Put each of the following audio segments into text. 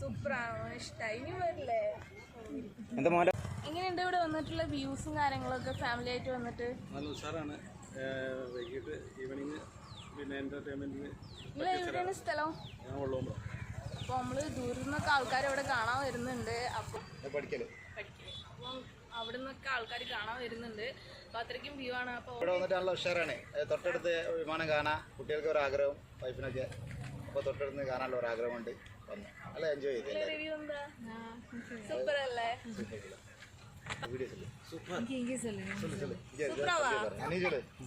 സൂപ്പറാണ്. ഇഷ്ടമായി ഇനി വരില്ലേ. എന്താ മോനെ? എങ്ങനെയുണ്ട് ഇവിടെ വന്നിട്ടുള്ള വ്യൂസും കാര്യങ്ങളൊക്കെ ഫാമിലി ആയിട്ട് വന്നിട്ട്? നല്ല ഉഷാറാണ്. വൈകിട്ട് ഈവനിങ് പിന്നെ എന്റർടൈൻമെന്റിന് നിങ്ങൾ എവിടെയാണ് സ്ഥലം? ഞാൻ ഉള്ളതുകൊണ്ടോ അപ്പോൾ നമ്മൾ ദൂരെ നിന്നൊക്കെ ആൾക്കാർ ഇവിടെ കാണാൻ വരുന്നുണ്ട്. അപ്പോൾ പഠിക്കൽ. പഠിക്കൽ. അപ്പം അവിടെ നിന്നൊക്കെ ആൾക്കാർ കാണാൻ വരുന്നുണ്ട്. അപ്പോൾ അത്രയ്ക്കും വ്യൂ ആണ്. അപ്പോൾ ഇവിടെ വന്നിട്ട് നല്ല ഉഷാറാണ്. തൊട്ടടുത്ത് വിമാനം കാണാം. കുട്ടികൾക്ക് ഒരു ആഗ്രഹം വൈഫിനൊക്കെ അപ്പോൾ തൊട്ടടുത്ത് കാണാനുള്ള ഒരു ആഗ്രഹമുണ്ട്. വന്നു. നല്ല എൻജോയ് ചെയ്തു. റിവ്യൂ എന്താ? സൂപ്പർ. അല്ലേ? സൂപ്പറാവാ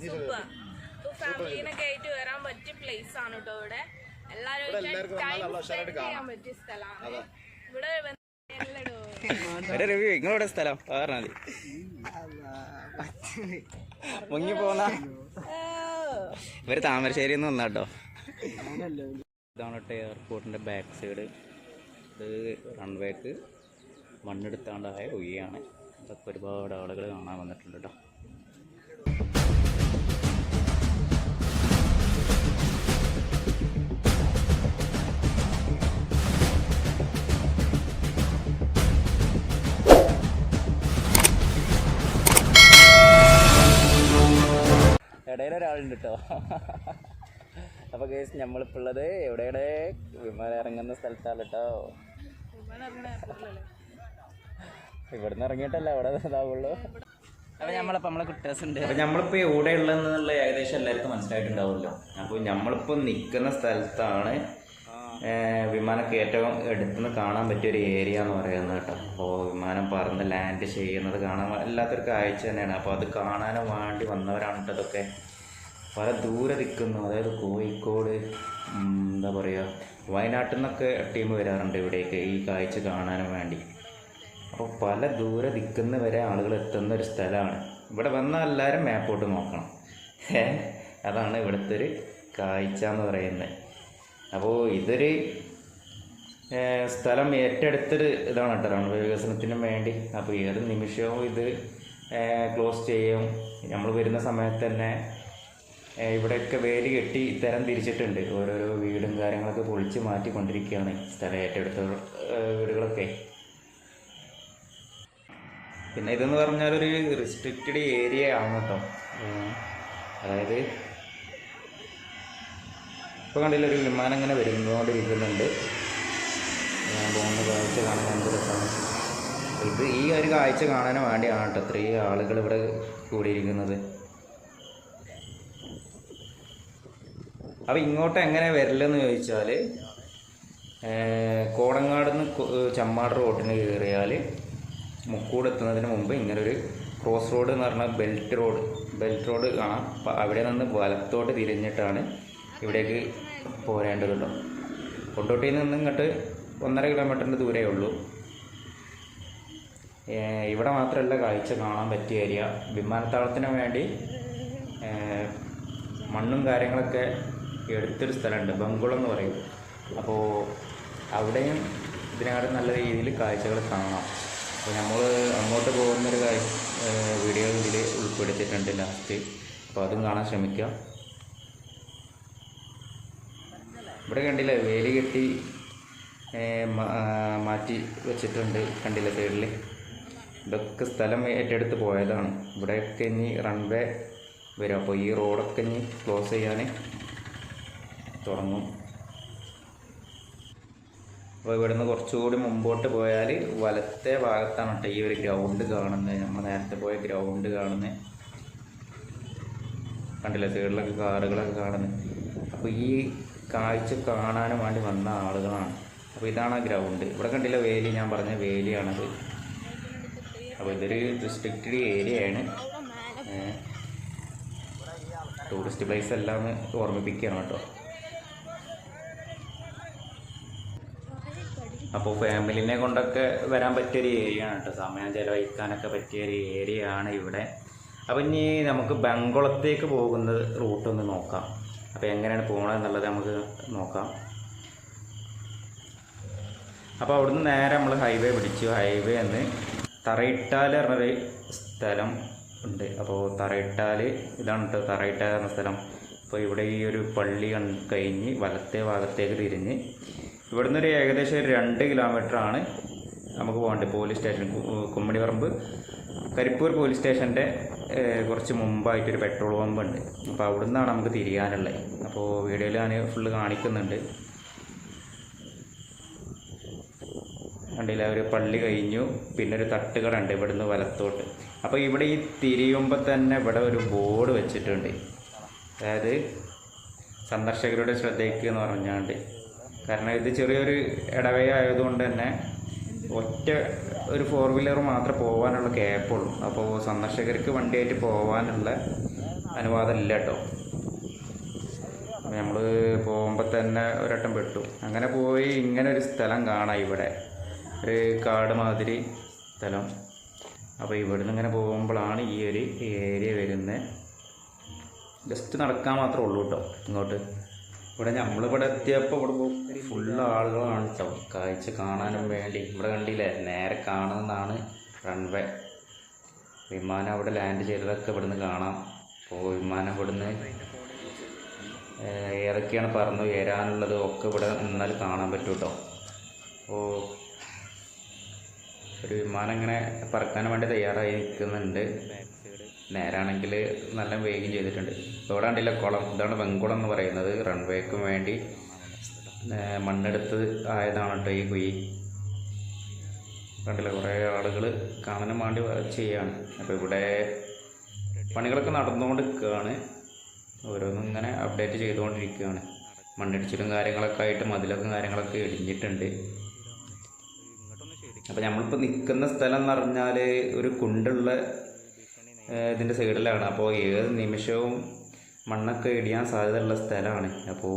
സൂപ്പർ ഫാമിലീനൊക്കെ ആയിട്ട് വരാൻ പറ്റിയ പ്ലേസ് ആണ് കേട്ടോ ഇവിടെ. എല്ലാവരും ടൈം നല്ല സ്പെൻഡ് ചെയ്യാൻ പറ്റിയ സ്ഥലമാണ്. ഇവിടെ ഒരു റിവ്യൂ നിങ്ങളോടെ സ്ഥലം? പറഞ്ഞാൽ മതി. മുങ്ങി പോന്ന ഇവർ താമരശ്ശേരി നിന്ന് വന്നാട്ടോ ഇതാണ് എയർപോർട്ടിന്റെ ബാക്ക് സൈഡ് ഇത് റൺവേക്ക് മണ്ണെടുത്താണ്ടായ ഒഴിയാണ്. അതൊക്കെ ഒരുപാട് ആളുകൾ കാണാൻ വന്നിട്ടുണ്ട് കേട്ടോ ഇടയിൽ ഒരാളുണ്ട് കേട്ടോ അപ്പോൾ കേസ് നമ്മളിപ്പോൾ ഉള്ളത് എവിടെയുടെ വിമാനം ഇറങ്ങുന്ന സ്ഥലത്താണ് കേട്ടോ ഇവിടുന്ന് ഇറങ്ങിയിട്ടല്ല അവിടെ ഇതാവുള്ളൂ. അപ്പോൾ നമ്മളിപ്പോൾ നമ്മളെ കുട്ടേഴ്സ് ഉണ്ട് അപ്പോൾ നമ്മളിപ്പോൾ എവിടെ ഉള്ളതെന്നുള്ള ഏകദേശം എല്ലാവർക്കും മനസ്സിലായിട്ടുണ്ടാവുമല്ലോ. അപ്പോൾ നമ്മളിപ്പോൾ നിൽക്കുന്ന സ്ഥലത്താണ് വിമാനം കയറ്റവും ഏറ്റവും അടുത്തുനിന്ന് കാണാൻ പറ്റിയ ഒരു ഏരിയ എന്ന് പറയുന്നത് കേട്ടോ. അപ്പോൾ വിമാനം പറന്ന് ലാൻഡ് ചെയ്യുന്നത് കാണാൻ വല്ലാത്തൊരു കാഴ്ച തന്നെയാണ്. അപ്പോൾ അത് കാണാനും വേണ്ടി വന്നവരാണ് കേട്ടോ ഇതൊക്കെ. പല ദൂരെ നിൽക്കുന്നു. അതായത് കോഴിക്കോട് എന്താ പറയുക വയനാട്ടിൽ നിന്നൊക്കെ ടീം വരാറുണ്ട് ഇവിടേക്ക് ഈ കാഴ്ച കാണാനും വേണ്ടി. അപ്പോൾ പല ദൂരെ നിൽക്കുന്ന വരെ ആളുകൾ എത്തുന്ന ഒരു സ്ഥലമാണ്. ഇവിടെ വന്നാൽ എല്ലാവരും മാപ്പോട്ട് നോക്കണം? അതാണ് ഇവിടുത്തെ ഒരു കാഴ്ച എന്ന് പറയുന്നത് അപ്പോൾ ഇതൊരു സ്ഥലം ഏറ്റെടുത്തൊരു ഇതാണ് കേട്ടോ. റൺവേ വികസനത്തിനും വേണ്ടി. അപ്പോൾ ഏത് നിമിഷവും ഇത് ക്ലോസ് ചെയ്യും. നമ്മൾ വരുന്ന സമയത്ത് തന്നെ ഇവിടെയൊക്കെ വേലി കെട്ടി തരം തിരിച്ചിട്ടുണ്ട്. ഓരോരോ വീടും കാര്യങ്ങളൊക്കെ പൊളിച്ച് മാറ്റിക്കൊണ്ടിരിക്കുകയാണ് സ്ഥലം ഏറ്റെടുത്ത വീടുകളൊക്കെ. പിന്നെ ഇതെന്ന് പറഞ്ഞാൽ ഒരു റിസ്ട്രിക്റ്റഡ് ഏരിയ ആണ് കേട്ടോ. അതായത് ഇപ്പോൾ കണ്ടില്ല ഒരു വിമാനം ഇങ്ങനെ വരുന്നതുകൊണ്ടിരിക്കുന്നുണ്ട് ഞാൻ പോകുന്ന കാഴ്ച കാണാൻ എന്ത് രസമാണ്. ഇത് ഈ ഒരു കാഴ്ച കാണാൻ വേണ്ടിയാണ് കേട്ടോ ഇത്രയും ആളുകൾ ഇവിടെ കൂടിയിരിക്കുന്നത്. അപ്പോൾ ഇങ്ങോട്ട് എങ്ങനെ വരലെന്ന് ചോദിച്ചാൽ കോടങ്ങാട് നിന്ന് ചമ്മാട് റോഡിന് കയറിയാൽ മുക്കൂട് എത്തുന്നതിന് മുമ്പ് ഇങ്ങനെ ഒരു ക്രോസ് റോഡ് എന്ന് പറഞ്ഞാൽ ബെൽറ്റ് റോഡ് ബെൽറ്റ് റോഡ് കാണാം അപ്പോൾ അവിടെ നിന്ന് വലത്തോട്ട് തിരിഞ്ഞിട്ടാണ് ഇവിടേക്ക് പോരേണ്ടത് കേട്ടോ കൊണ്ടോട്ടിയിൽ നിന്ന് ഇങ്ങോട്ട് ഒന്നര കിലോമീറ്ററിന്റെ ദൂരമേ ഉള്ളൂ. ഇവിടെ മാത്രമല്ല കാഴ്ച കാണാൻ പറ്റിയ ഏരിയ വിമാനത്താവളത്തിന് വേണ്ടി മണ്ണും കാര്യങ്ങളൊക്കെ എടുത്തൊരു സ്ഥലമുണ്ട്. ബംഗുളം എന്ന് പറയും. അപ്പോൾ അവിടെയും ഇതിനകത്ത് നല്ല രീതിയിൽ കാഴ്ചകൾ കാണാം. അപ്പോൾ നമ്മൾ അങ്ങോട്ട് പോകുന്നൊരു കാഴ്ച വീഡിയോ ഇതിൽ ഉൾപ്പെടുത്തിയിട്ടുണ്ട് ലാസ്റ്റ് അപ്പോൾ അതും കാണാൻ ശ്രമിക്കുക ഇവിടെ കണ്ടില്ലേ വേലി കെട്ടി മാറ്റി വെച്ചിട്ടുണ്ട് കണ്ടില്ലേ സൈഡിൽ ഇതൊക്കെ സ്ഥലം ഏറ്റെടുത്ത് പോയതാണ്. ഇവിടെയൊക്കെ ഇനി റൺവേ വരും. അപ്പോൾ ഈ റോഡൊക്കെ ഇനി ക്ലോസ് ചെയ്യാൻ തുടങ്ങും അപ്പോൾ ഇവിടുന്ന് കുറച്ചുകൂടി മുമ്പോട്ട് പോയാൽ വലത്തെ ഭാഗത്താണ് കേട്ടോ ഈ ഒരു ഗ്രൗണ്ട് കാണുന്നത്. നമ്മൾ നേരത്തെ പോയ ഗ്രൗണ്ട് കാണുന്നത്. കണ്ടില്ലേ? സൈഡിലൊക്കെ കാറുകളൊക്കെ കാണുന്നത്. അപ്പോൾ ഈ കാഴ്ച കാണാനും വേണ്ടി വന്ന ആളുകളാണ്. അപ്പോൾ ഇതാണ് ആ ഗ്രൗണ്ട് ഇവിടെ കണ്ടില്ല വേലി? ഞാൻ പറഞ്ഞ വേലിയാണത്. അപ്പോൾ ഇതൊരു റിസ്ട്രിക്റ്റഡ് ഏരിയയാണ് ടൂറിസ്റ്റ് പ്ലേസ് എല്ലാം ഓർമ്മിപ്പിക്കുകയാണ് കേട്ടോ. അപ്പോൾ ഫാമിലിനെ കൊണ്ടൊക്കെ വരാൻ പറ്റിയൊരു ഏരിയ ആണ് കേട്ടോ സമയം ചിലവഴിക്കാനൊക്കെ പറ്റിയ ഒരു ഏരിയ ആണ് ഇവിടെ. അപ്പോൾ ഇനി നമുക്ക് ബംഗുളത്തേക്ക് പോകുന്ന റൂട്ട് ഒന്ന് നോക്കാം. അപ്പോൾ എങ്ങനെയാണ് പോകണത് എന്നുള്ളത് നമുക്ക് നോക്കാം. അപ്പോൾ അവിടുന്ന് നേരെ നമ്മൾ ഹൈവേ പിടിച്ചു. ഹൈവേ എന്ന് തറയിട്ടാൽ പറഞ്ഞൊരു സ്ഥലം ഉണ്ട്. അപ്പോൾ തറയിട്ടാൽ ഇതാണ് കേട്ടോ തറയിട്ടാൽ എന്ന സ്ഥലം. അപ്പോൾ ഇവിടെ ഈ ഒരു പള്ളി കഴിഞ്ഞ് വലത്തെ ഭാഗത്തേക്ക് തിരിഞ്ഞ് ഇവിടുന്ന് ഒരു ഏകദേശം ഒരു രണ്ട് കിലോമീറ്റർ ആണ് നമുക്ക് പോകേണ്ടത്. Police station Kummaniparamb. Karipur police സ്റ്റേഷന്റെ കുറച്ച് മുമ്പായിട്ടൊരു പെട്രോൾ പമ്പ് ഉണ്ട് അപ്പോൾ അവിടെ നിന്നാണ് നമുക്ക് തിരിയാനുള്ളത്. അപ്പോൾ വീഡിയോയിൽ ഞാൻ ഫുള്ള് കാണിക്കുന്നുണ്ട്. കണ്ടില്ല ഒരു പള്ളി കഴിഞ്ഞു. പിന്നെ ഒരു തട്ടുകട ഉണ്ട് ഇവിടുന്ന് വലത്തോട്ട്. അപ്പോൾ ഇവിടെ ഈ തിരിയുമ്പോൾ തന്നെ ഇവിടെ ഒരു ബോർഡ് വെച്ചിട്ടുണ്ട്. അതായത് സന്ദർശകരുടെ ശ്രദ്ധയ്ക്ക് എന്ന് പറഞ്ഞാണ്ട്. കാരണം ഇത് ചെറിയൊരു ഇടവേ ആയതുകൊണ്ട് തന്നെ ഒറ്റ ഒരു ഫോർ വീലർ മാത്രമേ പോകാനുള്ള ക്യാപ്പുള്ളൂ അപ്പോൾ സന്ദർശകർക്ക് വണ്ടിയായിട്ട് പോകാനുള്ള അനുവാദം ഇല്ല കേട്ടോ നമ്മൾ പോകുമ്പോൾ തന്നെ ഒരട്ടം പെട്ടു. അങ്ങനെ പോയി ഇങ്ങനെ ഒരു സ്ഥലം കാണാം ഇവിടെ. ഒരു കാട് മാതിരി സ്ഥലം. അപ്പോൾ ഇവിടുന്ന് ഇങ്ങനെ പോകുമ്പോഴാണ് ഈ ഒരു ഏരിയ വരുന്നത്. ജസ്റ്റ് നടക്കാൻ മാത്രമേ ഉള്ളൂ കേട്ടോ ഇങ്ങോട്ട്. ഇവിടെ നമ്മളിവിടെ എത്തിയപ്പോൾ ഇവിടെ ഫുള്ള് ആളുകളാണ്. കാഴ്ച കാണാനും വേണ്ടി. ഇവിടെ കണ്ടില്ലേ? നേരെ കാണുന്നതാണ് റൺവേ വിമാനം അവിടെ ലാൻഡ് ചെയ്തതൊക്കെ ഇവിടുന്ന് കാണാം. അപ്പോൾ വിമാനം ഇവിടുന്ന് ഏതൊക്കെയാണ് പറഞ്ഞു ഉയരാനുള്ളത് ഒക്കെ ഇവിടെ നിന്നാൽ കാണാൻ പറ്റും കേട്ടോ അപ്പോൾ ഒരു വിമാനം ഇങ്ങനെ പറക്കാൻ വേണ്ടി തയ്യാറായി നിൽക്കുന്നുണ്ട്. നേരാണെങ്കിൽ നല്ല വേഗം ചെയ്തിട്ടുണ്ട്. ഇവിടെ കണ്ടില്ല കുളം ഇതാണ് വെങ്കുളം എന്ന് പറയുന്നത്. റൺവേക്കും വേണ്ടി മണ്ണെടുത്ത് ആയതാണ് കേട്ടോ ഈ കുഴി. കണ്ടില്ല കുറേ ആളുകൾ കാണാനും വേണ്ടി ചെയ്യാണ്. അപ്പോൾ ഇവിടെ പണികളൊക്കെ നടന്നുകൊണ്ടിരിക്കുകയാണ്. ഓരോന്നും ഇങ്ങനെ അപ്ഡേറ്റ് ചെയ്തുകൊണ്ടിരിക്കുകയാണ്. മണ്ണിടിച്ചിലും കാര്യങ്ങളൊക്കെ ആയിട്ട് മതിലൊക്കെ കാര്യങ്ങളൊക്കെ ഇടിഞ്ഞിട്ടുണ്ട്. അപ്പോൾ നമ്മളിപ്പോൾ നിൽക്കുന്ന സ്ഥലം എന്ന് പറഞ്ഞാൽ ഒരു കുണ്ടുള്ള ഇതിന്റെ സൈഡിലാണ്. അപ്പോൾ ഏത് നിമിഷവും മണ്ണൊക്കെ ഇടിയാൻ സാധ്യതയുള്ള സ്ഥലമാണ്. അപ്പോൾ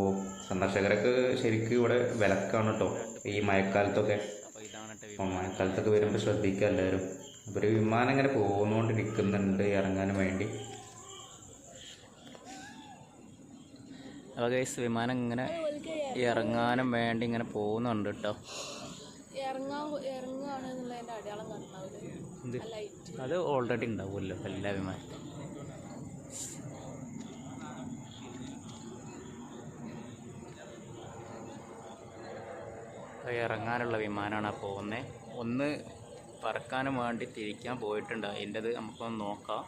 സന്ദർശകരൊക്കെ ശരിക്കും ഇവിടെ വിലക്കാണ് കേട്ടോ ഈ മഴക്കാലത്തൊക്കെ. അപ്പോൾ മഴക്കാലത്തൊക്കെ വരുമ്പോൾ ശ്രദ്ധിക്കുക എല്ലാവരും. അപ്പോൾ ഒരു വിമാനം ഇങ്ങനെ പോകുന്നുകൊണ്ടിരിക്കുന്നുണ്ട് ഇറങ്ങാൻ വേണ്ടി. അപ്പോൾ ഗൈസ് വിമാനം ഇങ്ങനെ ഇറങ്ങാനും വേണ്ടി ഇങ്ങനെ പോകുന്നുണ്ട് കേട്ടോ ഇറങ്ങാൻ ഇറങ്ങുകയാണ് എന്നുള്ളതിന്റെ അടയാളം കാണുന്നത്. ലൈറ്റ് അത് ഓൾറെഡി ഉണ്ടാവുമല്ലോ എല്ലാ വിമാനത്തിലും. ഇറങ്ങാനുള്ള വിമാനമാണ് പോകുന്നത് ഒന്ന് പറക്കാനും വേണ്ടി തിരിക്കാൻ പോയിട്ടുണ്ട്. അതിന്റെത് നമുക്കൊന്ന് നോക്കാം.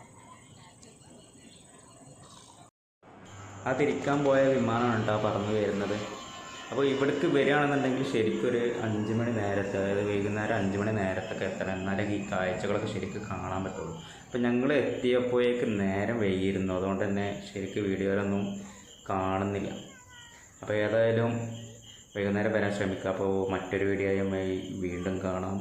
ആ തിരിക്കാൻ പോയ വിമാനമാണ് കേട്ടോ പറന്നു വരുന്നത്. അപ്പോൾ ഇവിടേക്ക് വരികയാണെന്നുണ്ടെങ്കിൽ ശരിക്കും ഒരു അഞ്ച് മണി നേരത്തെ അതായത് വൈകുന്നേരം അഞ്ച് മണി നേരത്തൊക്കെ എത്തണം. എന്നാലേ ഈ കാഴ്ചകളൊക്കെ ശരിക്കും കാണാൻ പറ്റുള്ളൂ. അപ്പോൾ ഞങ്ങൾ എത്തിയപ്പോഴേക്ക് നേരം വൈകിയിരുന്നു. അതുകൊണ്ട് തന്നെ ശരിക്കും വീഡിയോയിലൊന്നും കാണുന്നില്ല. അപ്പോൾ ഏതായാലും വൈകുന്നേരം വരാൻ ശ്രമിക്കാം അപ്പോൾ മറ്റൊരു വീഡിയോയുമായി വീണ്ടും കാണാം.